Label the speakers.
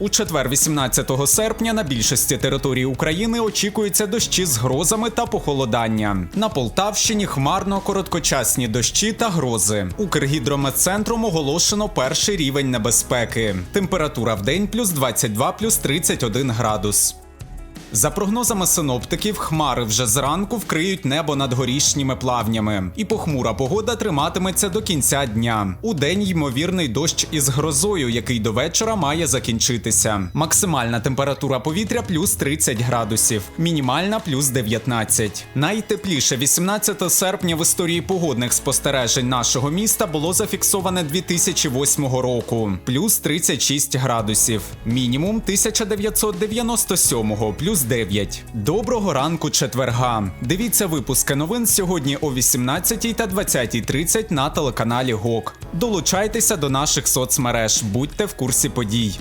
Speaker 1: У четвер, 18 серпня, на більшості території України очікуються дощі з грозами та похолодання. На Полтавщині хмарно короткочасні дощі та грози. Укргідрометцентром оголошено перший рівень небезпеки. Температура в день плюс 22, плюс 31 градус. За прогнозами синоптиків, хмари вже зранку вкриють небо над горішніми плавнями, і похмура погода триматиметься до кінця дня. У день ймовірний дощ із грозою, який до вечора має закінчитися. Максимальна температура повітря плюс 30 градусів, мінімальна плюс 19. Найтепліше 18 серпня в історії погодних спостережень нашого міста було зафіксоване 2008 року, плюс 36 градусів, мінімум 1997 плюс 9. Доброго ранку четверга. Дивіться випуски новин сьогодні о 18 та 20.30 на телеканалі ГОК. Долучайтеся до наших соцмереж, будьте в курсі подій.